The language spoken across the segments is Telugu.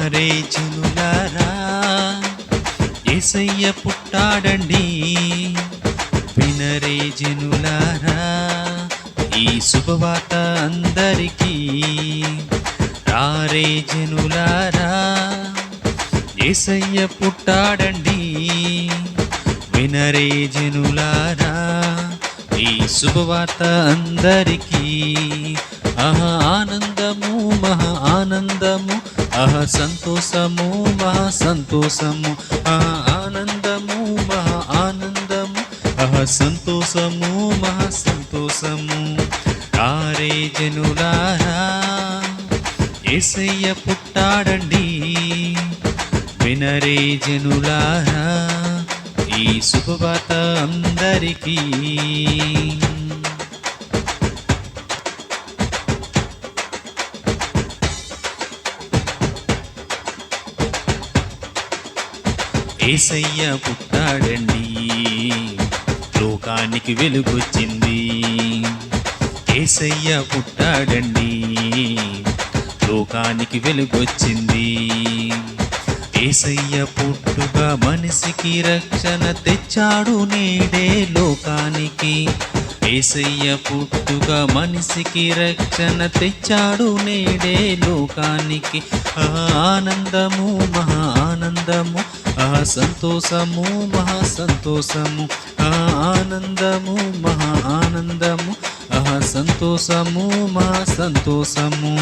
రారే జనులారా ఏసయ్య పుట్టాడండి. వినరే జనులారా ఈ శుభవార్త అందరికీ. రారే జనులారా ఏసయ్య పుట్టాడండి. వినరే జనులారా ఈ శుభవార్త అందరికీ. ఆనంద ఆహ సంతోషము మహా సంతోషము ఆహా ఆనందము మహా ఆనందము ఆహ సంతోషము మహా సంతోషము. ఆరే జనులారా ఏసయ్య పుట్టాడండి. వినరే జనులారా ఈ శుభవార్త అందరికీ. ఏసయ్య పుట్టాడండి. లోకానికి వెలుగొచ్చింది. ఏసయ్య పుట్టాడండి. లోకానికి వెలుగొచ్చింది. ఏసయ్య పుట్టుక మనిషికి రక్షణ తెచ్చాడు నేడే లోకానికి. ఏసయ్య పుట్టుక మనిషికి రక్షణ తెచ్చాడు నేడే లోకానికి. ఆనందము మహా ఆనందము ఆహా సంతోషము మహా సంతోషము ఆ ఆనందము మహా ఆనందము ఆహా సంతోషము మహా సంతోషము.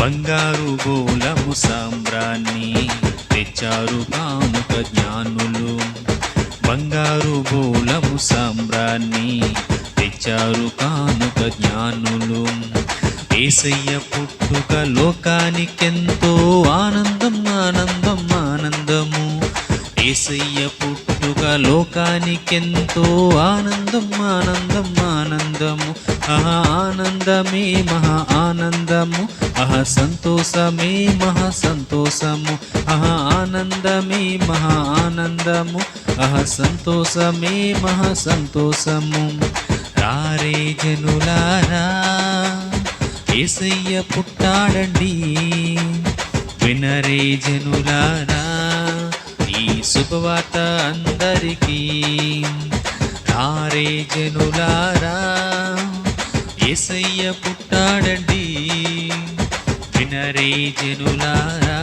బంగారు గోళము సామ్రాన్ని తెచ్చారు కాముక జ్ఞానులు. బంగారు గోళము సామ్రాన్ని తెచ్చారు కానుక జ్ఞానులు. ఏసయ్య పుట్టుక లోకానికెంతో ఆనందం ఆనందం ఆనందము. ఏసయ్య పుట్టుక లోకానికెంతో ఆనందం ఆనందం ఆనందము. ఆహా ఆనందమే మహా ఆనందము. ఆహా సంతోషమే మహా సంతోషము. ఆహా ఆనందమే మహా ఆనందము. ఆహా సంతోషమే మహా సంతోషము. రారే జనులారా ఏసయ్య పుట్టాడండి. వినరే జనులారా ఈ శుభవార్త అందరికీ. రారే జనులారా ఏసయ్య పుట్టాడండి. వినరే జనులారా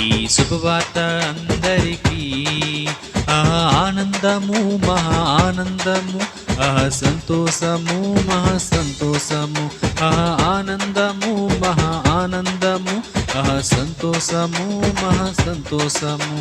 ఈ శుభవార్త అందరికీ. ఆ ఆనందము మహా ఆనందము ఆహా సంతోషము మహా సంతోషము ఆహా ఆనందము మహా ఆనందము ఆహా సంతోషము మహా సంతోషము.